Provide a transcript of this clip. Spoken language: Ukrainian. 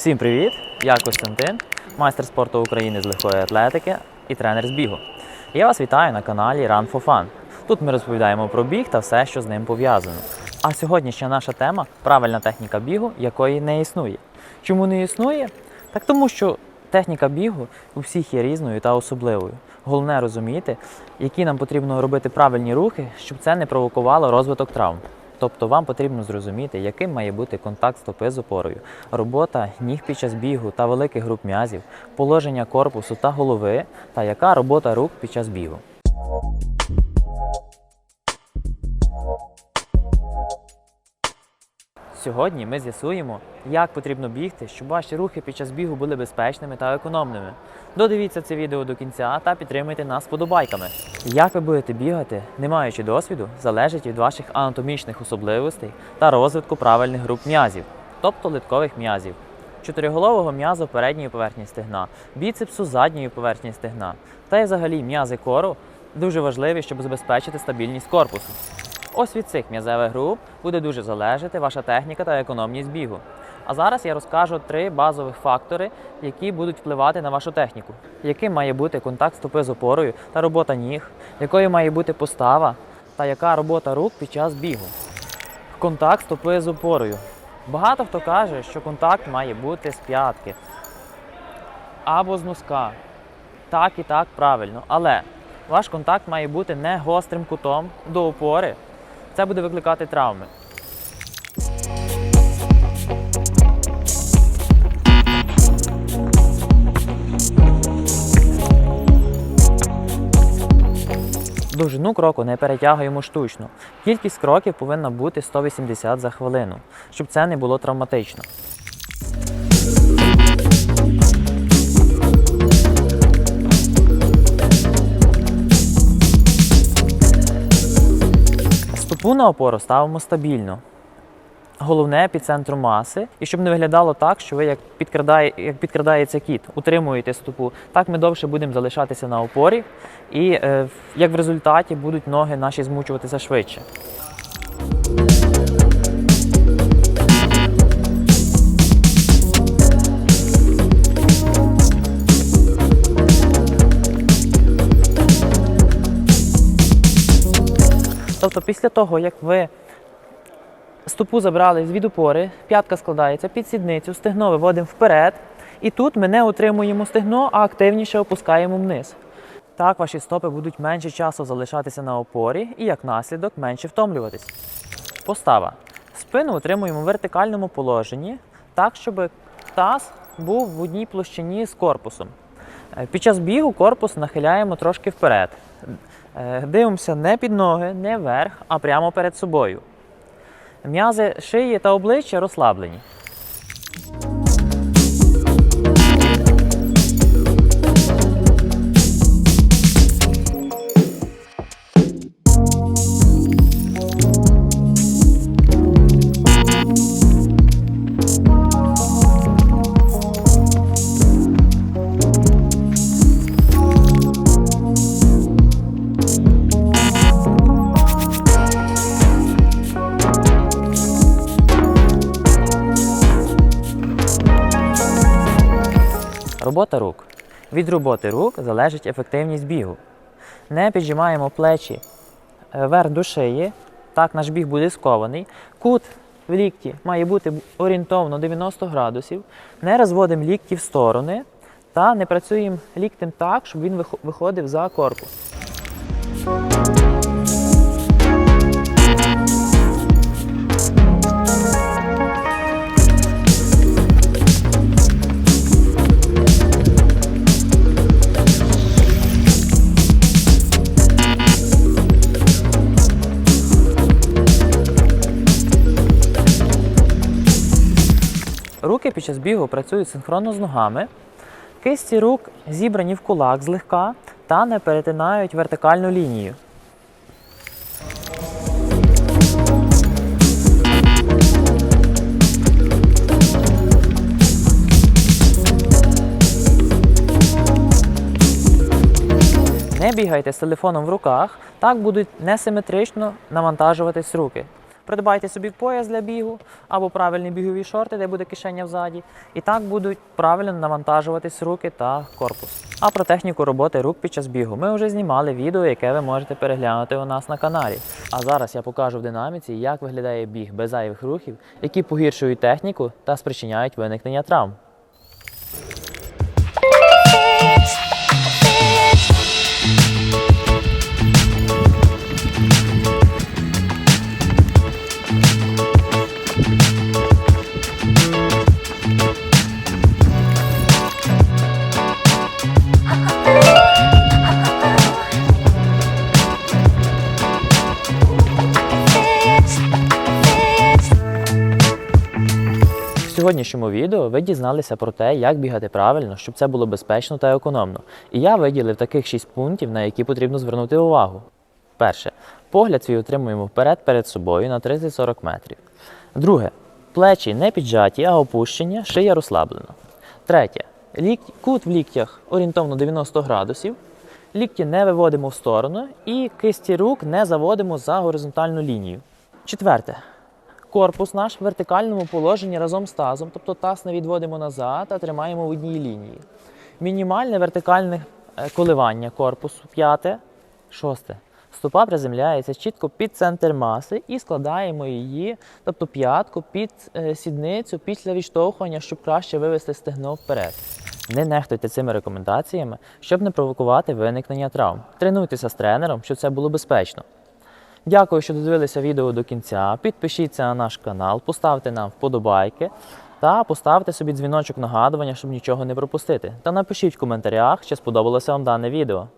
Всім привіт! Я Костянтин, майстер спорту України з легкої атлетики і тренер з бігу. Я вас вітаю на каналі Run for Fun. Тут ми розповідаємо про біг та все, що з ним пов'язано. А сьогоднішня наша тема правильна техніка бігу, якої не існує. Чому не існує? Так тому, що техніка бігу у всіх є різною та особливою. Головне розуміти, які нам потрібно робити правильні рухи, щоб це не провокувало розвиток травм. Тобто вам потрібно зрозуміти, яким має бути контакт стопи з опорою, робота ніг під час бігу та великих груп м'язів, положення корпусу та голови, та яка робота рук під час бігу. Сьогодні ми з'ясуємо, як потрібно бігти, щоб ваші рухи під час бігу були безпечними та економними. Додивіться це відео до кінця та підтримуйте нас подобайками. Як ви будете бігати, не маючи досвіду, залежить від ваших анатомічних особливостей та розвитку правильних груп м'язів, тобто литкових м'язів, чотириголового м'язу передньої поверхні стегна, біцепсу задньої поверхні стегна та й взагалі м'язи кору дуже важливі, щоб забезпечити стабільність корпусу. Ось від цих м'язевих груп буде дуже залежати ваша техніка та економність бігу. А зараз я розкажу три базових фактори, які будуть впливати на вашу техніку. Яким має бути контакт стопи з опорою та робота ніг, якою має бути постава та яка робота рук під час бігу. Контакт стопи з опорою. Багато хто каже, що контакт має бути з п'ятки або з носка. Так і так правильно. Але ваш контакт має бути не гострим кутом до опори. Це буде викликати травми. Довжину кроку не перетягуємо штучно. Кількість кроків повинна бути 180 за хвилину, щоб це не було травматично. Стопу на опору ставимо стабільно. Головне під центром маси, і щоб не виглядало так, що ви як, підкрадає, як підкрадається кіт, утримуєте стопу. Так ми довше будемо залишатися на опорі, і е, як в результаті будуть ноги наші змучуватися швидше. Тобто, після того, як ви стопу забрали з від опори, п'ятка складається під сідницю, стегно виводимо вперед. І тут ми не утримуємо стегно, а активніше опускаємо вниз. Так ваші стопи будуть менше часу залишатися на опорі і, як наслідок, менше втомлюватись. Постава. Спину утримуємо в вертикальному положенні, так, щоб таз був в одній площині з корпусом. Е, Під час бігу корпус нахиляємо трошки вперед. Е, Дивимося не під ноги, не вверх, а прямо перед собою. М'язи шиї та обличчя розслаблені. Робота рук. Від роботи рук залежить ефективність бігу. Не піджимаємо плечі е, вверх до шиї, так наш біг буде скований. Кут в лікті має бути орієнтовно 90 градусів. Не розводимо лікті в сторони та не працюємо ліктем так, щоб він виходив за корпус. Час бігу працюють синхронно з ногами. Кисті рук зібрані в кулак злегка та не перетинають вертикальну лінію. Не бігайте з телефоном в руках, так будуть несиметрично навантажуватись руки. Придбайте собі пояс для бігу або правильні бігові шорти, де буде кишеня взаді. І так будуть правильно навантажуватись руки та корпус. А про техніку роботи рук під час бігу ми вже знімали відео, яке ви можете переглянути у нас на каналі. А зараз я покажу в динаміці, як виглядає біг без зайвих рухів, які погіршують техніку та спричиняють виникнення травм. Сьогоднішньому відео ви дізналися про те, як бігати правильно, щоб це було безпечно та економно. І я виділив таких 6 пунктів, на які потрібно звернути увагу. Перше. Погляд свій утримуємо вперед перед собою на 30-40 метрів. Друге. Плечі не піджаті, а опущені, шия розслаблена. Третє. Лікті, кут в ліктях орієнтовно 90 градусів. Лікті не виводимо в сторону і кисті рук не заводимо за горизонтальну лінію. Четверте. Корпус наш в вертикальному положенні разом з тазом, тобто таз не відводимо назад, а тримаємо в одній лінії. Мінімальне вертикальне е, коливання корпусу п'яте, шосте. Стопа приземляється чітко під центр маси і складаємо її, тобто п'ятку під е, сідницю після відштовхування, щоб краще вивести стегно вперед. Не нехтуйте цими рекомендаціями, щоб не провокувати виникнення травм. Тренуйтеся з тренером, щоб це було безпечно. Дякую, що додивилися відео до кінця. Підпишіться на наш канал, поставте нам вподобайки та поставте собі дзвіночок нагадування, щоб нічого не пропустити. Та напишіть в коментарях, чи сподобалося вам дане відео.